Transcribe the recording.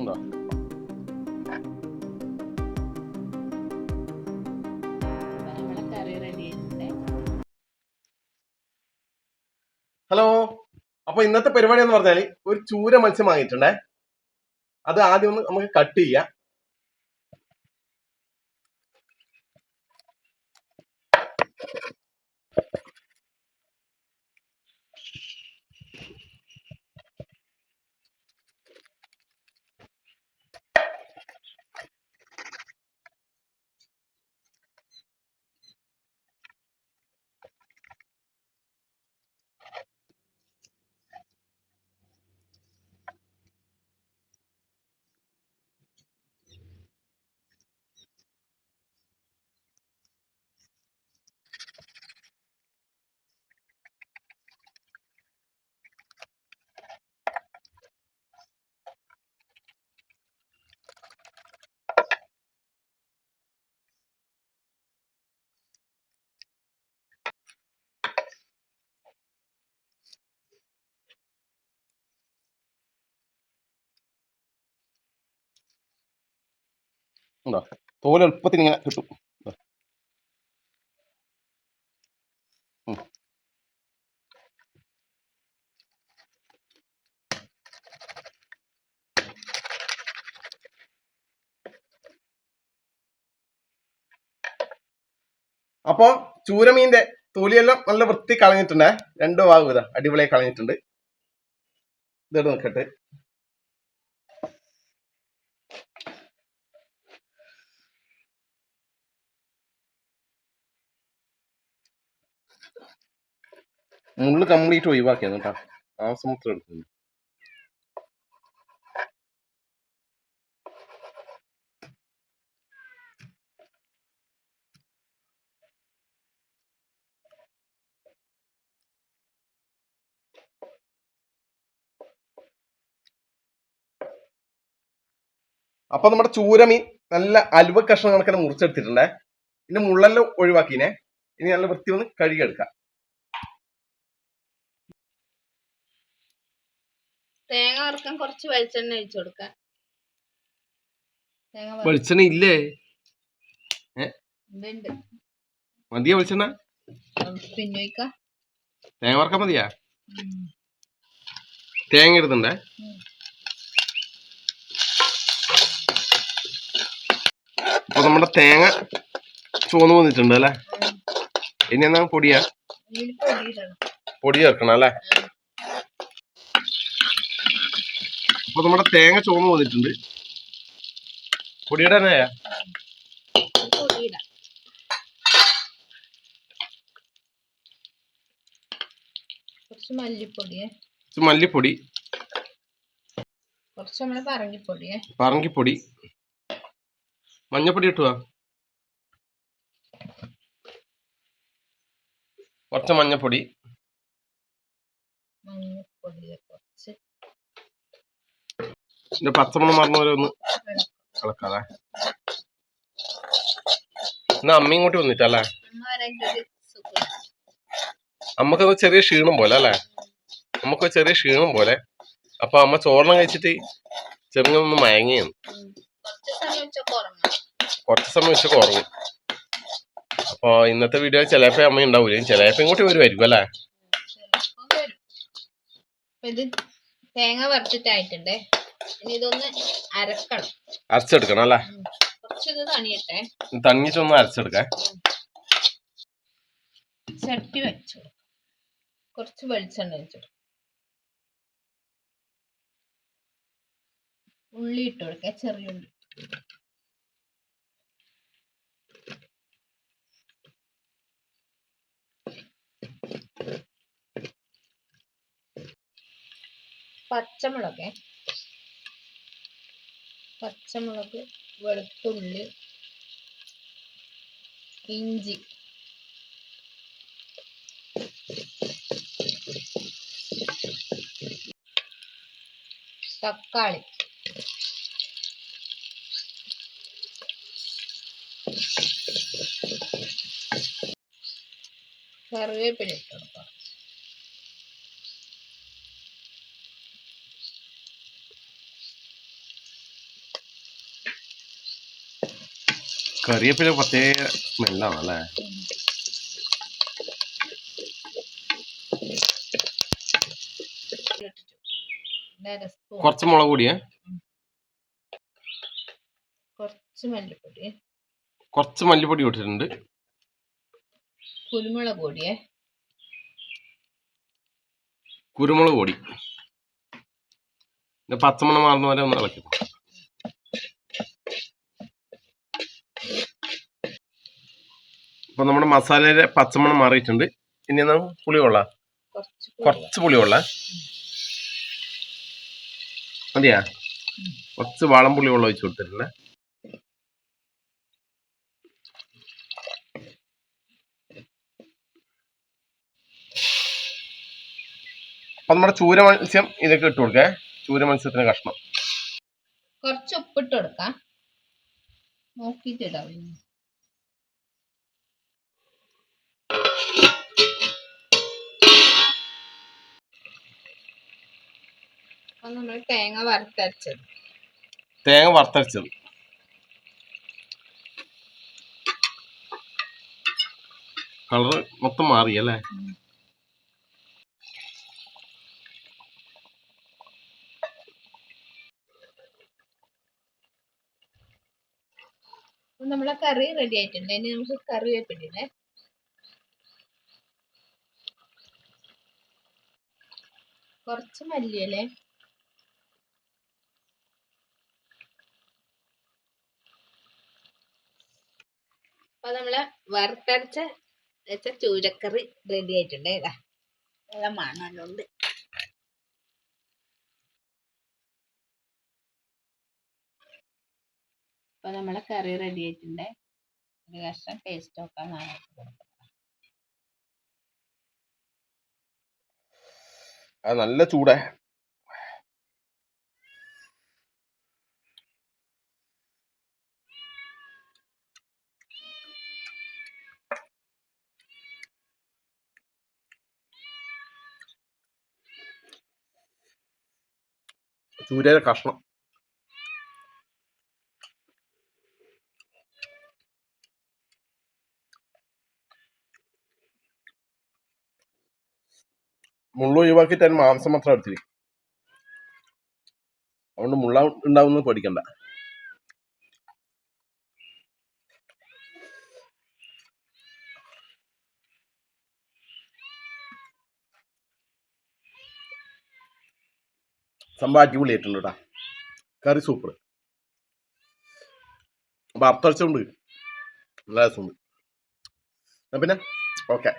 ഉണ്ടോ? ഹലോ അപ്പൊ ഇന്നത്തെ പരിപാടി എന്ന് പറഞ്ഞാൽ ഒരു ചൂര മത്സ്യം വാങ്ങിയിട്ടുണ്ടേ. അത് ആദ്യം ഒന്ന് നമുക്ക് കട്ട് ചെയ്യാം. തോൽ എളുപ്പത്തിൽ ഇങ്ങനെ കിട്ടും. അപ്പോൾ ചൂരമീന്റെ തൊലിയെല്ലാം നല്ല വൃത്തി കളഞ്ഞിട്ടുണ്ടേ. രണ്ടു ഭാഗം ഇതാ അടിപൊളിയായി കളഞ്ഞിട്ടുണ്ട്. ഇതെടുത്ത് നിൽക്കട്ടെ മുള്ളു കംപ്ലീറ്റ് ഒഴിവാക്കിയാണ് കേട്ടോ ആവശ്യം മാത്രം എടുക്കുന്നു അപ്പൊ നമ്മുടെ ചൂരമീൻ നല്ല അലുവ കഷ്ണം കണക്കിന് മുറിച്ചെടുത്തിട്ടുണ്ടേ. ഇതിന്റെ മുള്ളെല്ലാം ഒഴിവാക്കിനെ. ഇനി നല്ല വൃത്തി ഒന്ന് കഴുകിയെടുക്കാം. തേങ്ങ വറുക്കാൻ കുറച്ച് വെളിച്ചെണ്ണ ഒഴിച്ചു കൊടുക്കാം. വെളിച്ചെണ്ണ ഇല്ലേ. മതിയോ വെളിച്ചെണ്ണ? പിന്നെ തേങ്ങ വറക്കാൻ മതിയാ? തേങ്ങ ഇടുന്നുണ്ടേ. അപ്പൊ നമ്മുടെ തേങ്ങ ചുവന്ന് വന്നിട്ടുണ്ട് അല്ലേ? ഇനി എന്നാ പൊടിയാ? പൊടി ചേർക്കണം അല്ലേ? അപ്പൊ നമ്മുടെ തേങ്ങ ചുവന്ന് വന്നിട്ടുണ്ട്. പൊടിയുടെ കുറച്ച് മല്ലിപ്പൊടിയെ. കുറച്ച് മല്ലിപ്പൊടി. കുറച്ച് നമ്മളെ പറങ്കിപ്പൊടിയെ. പറങ്കിപ്പൊടി. മഞ്ഞപ്പൊടി ഇട്ടുവാ. കുറച്ച് മഞ്ഞപ്പൊടി. മഞ്ഞപ്പൊടിയെ കുറച്ച് ഇതിന്റെ പച്ചമണം മറന്നു വരെ ഒന്ന് കളക്കാതെ എന്നാ അമ്മ ഇങ്ങോട്ട് വന്നിട്ടല്ലേ? അമ്മക്കത് ചെറിയ ക്ഷീണം പോലെ അല്ലേ? നമുക്ക് ചെറിയ ക്ഷീണം പോലെ. അപ്പൊ അമ്മ ചോറണം കഴിച്ചിട്ട് ചെറുങ്ങനൊന്ന് മയങ്ങിയാണ്. കുറച്ച് സമയം ഉച്ചയ്ക്ക് ഉറങ്ങും. അപ്പൊ ഇന്നത്തെ വീഡിയോ ചിലപ്പോ അമ്മ ഉണ്ടാവൂല? ചിലപ്പോ ഇങ്ങോട്ട് വരുമായിരിക്കും അല്ലേ? തേങ്ങ വറുത്തിട്ടായിട്ടുണ്ട്. ഇനി ഇതൊന്ന് അരക്കണം. അരച്ചെടുക്കണം അല്ലേ? ഉം. കുറച്ച് ഇത് തണിയട്ടെ. തണ്ണിച്ചൊന്ന് അരച്ചെടുക്കാൻ ചട്ടി വെച്ചു. കുറച്ച് വെളിച്ചെണ്ണ വെച്ചു ഉള്ളി ഇട്ട് കൊടുക്കാം. ചെറിയ ഉള്ളി. പച്ചമുളക്. പച്ചമുളക് വെളുത്തുള്ളി ഇഞ്ചി. തക്കാളി. കറിവേപ്പില ഇട്ട് കൊടുക്കാം. കറിവേപ്പില പ്രത്യേക സ്മെല്ലാണ് അല്ലേ നേരെ കുറച്ച് മുളക് പൊടിയേ? കുറച്ച് മല്ലിപ്പൊടി. കുറച്ച് മല്ലിപ്പൊടി ഇട്ടിട്ടുണ്ട്. കുരുമുളക് പൊടിയേ. കുരുമുളക് പൊടി. പച്ചമണം മാറുന്ന വരെ ഒന്ന് ഇളക്കി ഇപ്പൊ നമ്മുടെ മസാലയുടെ പച്ചമണം മാറിയിട്ടുണ്ട്. ഇനി നമുക്ക് പുളി കൊള്ളാം കുറച്ച് പുളി. കൊള്ള കൊള്ളാം മതിയാ? കുറച്ച് വാളം പുളി വെള്ളം ഒഴിച്ചു കൊടുത്തിട്ടുണ്ട്. അപ്പൊ നമ്മുടെ ചൂര മത്സ്യം ഇതൊക്കെ ഇട്ട് കൊടുക്കേ. ചൂര മത്സ്യത്തിന് കഷ്ണം. കുറച്ച് ഉപ്പിട്ട് കൊടുക്കാം. നോക്കിയിട്ട് നമ്മൾ തേങ്ങ വറുത്തരച്ചത്. തേങ്ങ വറുത്തരച്ചത്. കളറ് മൊത്തം മാറി അല്ലേ? നമ്മളെ കറി റെഡി ആയിട്ടുണ്ട്. ഇനി നമുക്ക് കറി കറിവേപ്പില്ലേ കുറച്ച് മല്ലിയല്ലേ അപ്പൊ നമ്മളെ വറുത്തരച്ച വെച്ച ചൂരക്കറി റെഡി ആയിട്ടുണ്ട്. ഇതാ നല്ല മണമുണ്ട് അപ്പൊ നമ്മളെ കറി റെഡി ആയിട്ടുണ്ട്. ഒരു കഷ്ണം നോക്കാൻ നാളെ അത് നല്ല ചൂടേ. ചൂരയുടെ കഷ്ണം. മുള്ള ഒഴിവാക്കിയിട്ട് അതിന് മാംസം മാത്രം എടുത്തിരിക്കും. അതുകൊണ്ട് മുള്ള ഉണ്ടാവുന്നത് പേടിക്കണ്ട. സംഭവം അടിപൊളിയായിട്ടുണ്ട് കേട്ടാ കറി സൂപ്പർ അപ്പൊ അർത്ഥച്ചുണ്ട് നല്ല രസമുണ്ട്. പിന്നെ? ഓക്കെ